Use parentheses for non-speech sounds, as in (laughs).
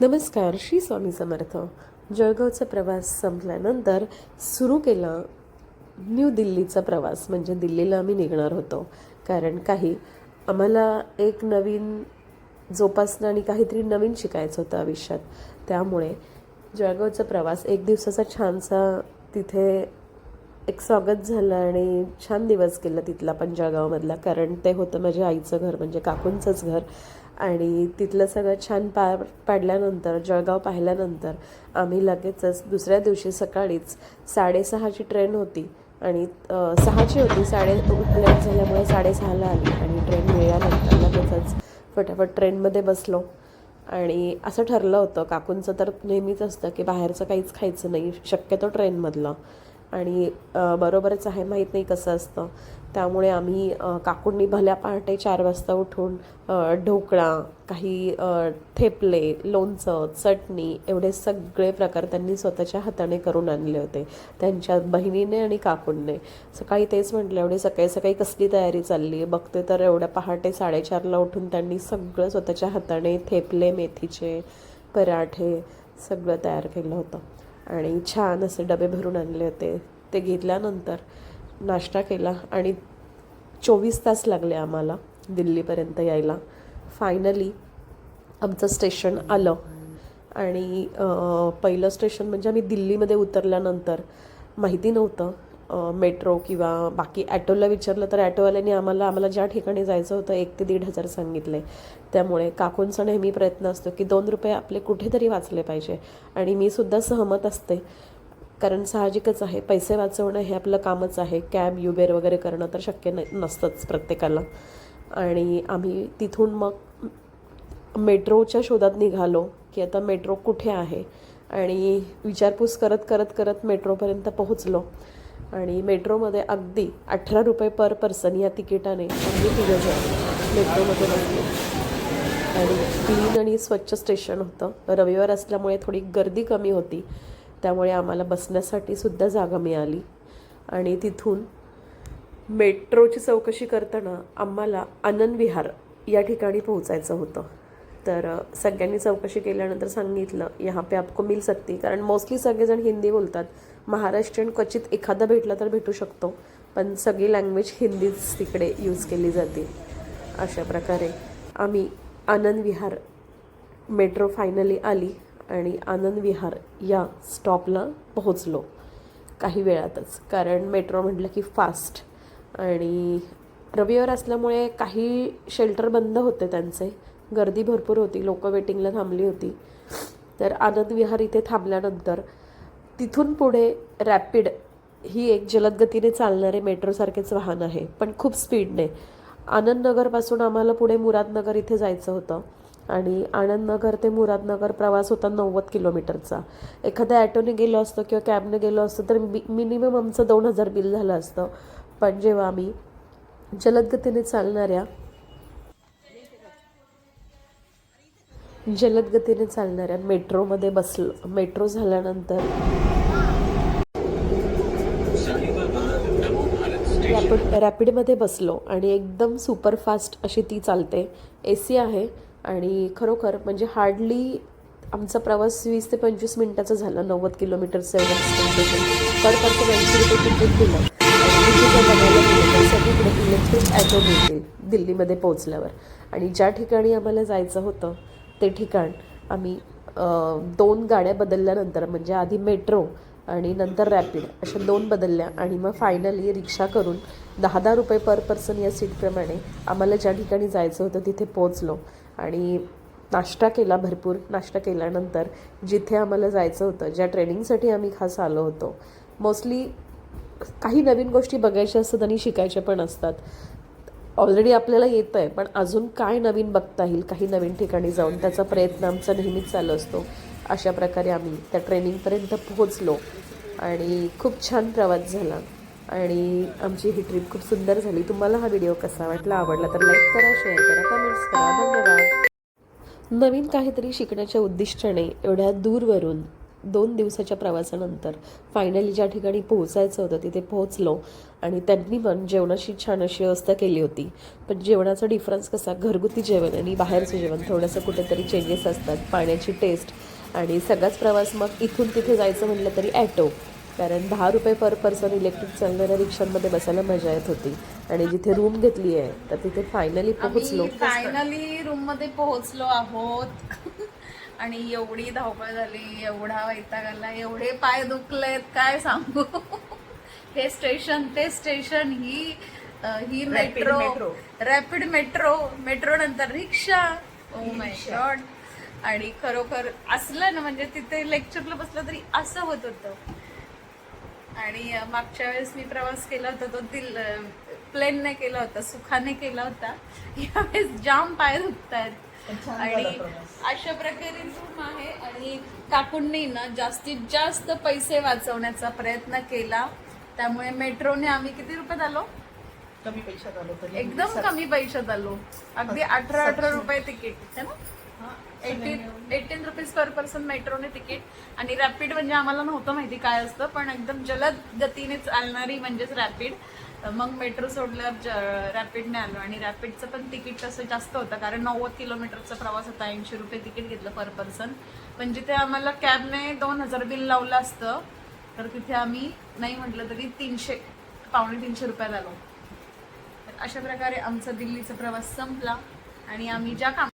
नमस्कार श्री स्वामी समर्थ. जळगावचा प्रवास संपल्यानंतर सुरू केला न्यू दिल्लीचा प्रवास म्हणजे दिल्लीला आम्ही निघणार होतो. कारण काही आम्हाला एक नवीन जोपासणं आणि काहीतरी नवीन शिकायचं होतं आयुष्यात. त्यामुळे जळगावचा प्रवास एक दिवसाचा छानसा तिथे एक स्वागत झालं आणि छान दिवस गेला तिथला पण जळगावमधला कारण ते होतं माझ्या आईचं घर म्हणजे काकूंचंच घर. आणि तिथलं सगळं छान पार पाडल्यानंतर जळगाव पाहिल्यानंतर आम्ही लगेचच दुसऱ्या दिवशी सकाळीच साडेसहाची ट्रेन होती. आणि सहाची होती साडे लेट झाल्यामुळे साडेसहाला आली आणि ट्रेन मिळाल्यानंतर लगेचच फटाफट ट्रेनमध्ये बसलो. आणि असं ठरलं होतं काकूंचं तर नेहमीच असतं की बाहेरचं काहीच खायचं नाही शक्यतो ट्रेनमधलं. आणि बरोबरच आहे माहीत नाही कसं असतं. त्यामुळे आम्ही काकूंनी भल्या पहाटे चार वाजता उठून ढोकळा काही थेपले लोणचं चटणी एवढे सगळे प्रकार त्यांनी स्वतःच्या हाताने करून आणले होते. त्यांच्या बहिणीने आणि काकूंने. सकाळी तेच म्हटलं एवढे सकाळी सकाळी कसली तयारी चालली? आहे बघते तर एवढ्या पहाटे साडेचारला उठून त्यांनी सगळं स्वतःच्या हाताने थेपले मेथीचे पराठे सगळं तयार केलं होतं. आणि छान असे डबे भरून आणले होते. ते घेतल्यानंतर नाश्ता केला आणि चोवीस तास लागले आम्हाला दिल्लीपर्यंत यायला. फायनली आमचं स्टेशन आलं. आणि पहिलं स्टेशन म्हणजे आम्ही दिल्लीमध्ये उतरल्यानंतर माहिती नव्हतं. मेट्रो किंवा बाकी ॲटोला विचारलं तर ॲटोवाल्याने आम्हाला आम्हाला ज्या ठिकाणी जायचं होतं एक ते दीड हजार सांगितले. त्यामुळे काकूंचा नेहमी प्रयत्न असतो की दोन रुपये आपले कुठेतरी वाचले पाहिजे. आणि मी सुद्धा सहमत असते. कारण साहजिकच आहे. पैसे वाचवणं हे आपलं कामच आहे. कॅब युबेर वगैरे करणं तर शक्य न नसतंच प्रत्येकाला. आणि आम्ही तिथून मग मेट्रोच्या शोधात निघालो की आता मेट्रो कुठे आहे? आणि विचारपूस करत करत करत मेट्रोपर्यंत पोहोचलो. आणि मेट्रोमध्ये अगदी अठरा रुपये पर पर्सन या तिकिटाने अगदी तिघं जण मेट्रोमध्ये बसलो. आणि क्लीन आणि स्वच्छ स्टेशन होतं. रविवार असल्यामुळे थोडी गर्दी कमी होती. त्यामुळे आम्हाला बसण्यासाठी सुद्धा जागा मिळाली. आणि तिथून मेट्रोची चौकशी करताना आम्हाला आनंद विहार या ठिकाणी पोहोचायचं होतं. तर सगळ्यांनी चौकशी केल्यानंतर सांगितलं यहाँ पे आपको मिल सकती कारण मोस्टली सगळेजण हिंदी बोलतात. महाराष्ट्रीयन क्वचित एखादा भेटला तर भेटू शकतो. पण सगळी लँग्वेज हिंदीच तिकडे यूज केली जाते. अशा प्रकारे आम्ही आनंद विहार मेट्रो फायनली आली आणि आनंद विहार या स्टॉपला पोहोचलो. काही वेळातच. कारण मेट्रो म्हटलं की फास्ट आणि रविवार असल्यामुळे काही शेल्टर बंद होते त्यांचे. गर्दी भरपूर होती. लोक वेटिंगला थांबली होती. तर आनंद विहार इथे थांबल्यानंतर तिथून पुढे रॅपिड ही एक जलदगतीने चालणारे मेट्रोसारखेच वाहन आहे पण खूप स्पीडने आनंदनगरपासून आम्हाला पुढे मुरादनगर इथे जायचं होतं. आणि आनंदनगर ते मुरादनगर प्रवास होता नव्वद किलोमीटरचा. एखाद्या ॲटोने गेलो असतो किंवा कॅबने गेलो असतो तर मि मिनिमम आमचं दोन हजार बिल झालं असतं. पण जेव्हा आम्ही जलदगतीने चालणाऱ्या जलद गतीने चालणाऱ्या मेट्रोमध्ये बसलो मेट्रो झाल्यानंतर रॅपिड रॅपिडमध्ये बसलो आणि एकदम सुपरफास्ट अशी ती चालते. ए सी आहे आणि खरोखर म्हणजे हार्डली आमचा प्रवास वीस ते पंचवीस मिनिटाचा झाला नव्वद किलोमीटरचं सेवन पर पर्सन ऐंशी रुपये तिकीट दिलं. सगळीकडे इलेक्ट्रिक ॲटो मिळतील दिल्लीमध्ये पोहोचल्यावर. आणि ज्या ठिकाणी आम्हाला जायचं होतं ते ठिकाण. आम्ही दोन गाड्या बदलल्यानंतर म्हणजे आधी मेट्रो आणि नंतर रॅपिड अशा दोन बदलल्या आणि मग फायनली रिक्षा करून दहा दहा रुपये पर पर्सन या सीटप्रमाणे आम्हाला ज्या ठिकाणी जायचं होतं तिथे पोचलो आणि नाश्ता केला भरपूर. नाश्ता केल्यानंतर जिथे आम्हाला जायचं होतं ज्या ट्रेनिंगसाठी आम्ही खास आलो होतो मोस्टली काही नवीन गोष्टी बघायच्या असतात आणि शिकायच्या पण असतात. ऑलरेडी आपल्याला येतं आहे पण अजून काय नवीन बघता येईल काही नवीन ठिकाणी जाऊन त्याचा प्रयत्न आमचा नेहमीच चालू असतो. अशा प्रकारे आम्ही त्या ट्रेनिंगपर्यंत पोहोचलो आणि खूप छान प्रवास झाला. आणि आमची ही ट्रिप खूप सुंदर झाली. तुम्हाला हा व्हिडिओ कसा वाटला आवडला तर लाईक करा शेअर करा कमेंट्स करा. धन्यवाद. नवीन काहीतरी शिकण्याच्या उद्दिष्टाने एवढ्या दूरवरून दोन दिवसाच्या प्रवासानंतर फायनली ज्या ठिकाणी पोहोचायचं होतं तिथे पोहोचलो. आणि त्यांनी पण जेवणाची छान अशी व्यवस्था केली होती. पण जेवणाचा डिफरन्स कसा? घरगुती जेवण आणि बाहेरचं जेवण थोडंसं कुठेतरी चेंजेस असतात. पाण्याची टेस्ट आणि सगळाच प्रवास मग इथून तिथे जायचं म्हटलं तरी ॲटो. कारण दहा रुपये पर पर्सन इलेक्ट्रिक चालणाऱ्या रिक्षांमध्ये बसायला मजा येत होती. आणि जिथे रूम घेतली आहे तर तिथे फायनली पोहोचलो. फायनली रूममध्ये पोहोचलो आहोत. (laughs) आणि एवढी धावपळ झाली एवढा वैताग आला एवढे पाय दुखलेत काय सांगू? (laughs) हे स्टेशन ते स्टेशन ही ही मेट्रो. रॅपिड मेट्रो मेट्रो नंतर रिक्षा. ओ माय गॉड आणि खरोखर असलं ना म्हणजे तिथे लेक्चरला बसलं तरी असं होत होतं. आणि मागच्या वेळेस मी प्रवास केला होता तो दिल प्लेनने केला होता सुखाने केला होता. (laughs) यावेळेस जाम पाय दुखत आहेत आणि अशा प्रकारे रूम आहे आणि काकूंनी ना जास्तीत जास्त पैसे वाचवण्याचा प्रयत्न केला. त्यामुळे मेट्रोने आम्ही किती रुपयात आलो? कमी पैशात आलो तरी एकदम कमी पैशात आलो. अगदी अठरा अठरा रुपये तिकीट है ना? Eighteen eighteen rupees per person मेट्रोने ticket. आणि रॅपिड म्हणजे आम्हाला नव्हतं माहिती काय असतं पण एकदम जलद गतीने चालणारी म्हणजेच रॅपिड मग मेट्रो सोडल्यावर रॅपिडने आलो. आणि रॅपिडचं पण तिकीट तसं जास्त होतं कारण नव्वद किलोमीटरचा प्रवास होता. ऐंशी रुपये तिकीट घेतलं पर पर्सन पण जिथे आम्हाला कॅबने दोन हजार बिल लावलं असतं तर तिथे आम्ही नाही म्हटलं तरी तीनशे पावणे तीनशे रुपयात आलो. तर अशा प्रकारे आमचा दिल्लीचा प्रवास संपला. आणि आम्ही ज्या काम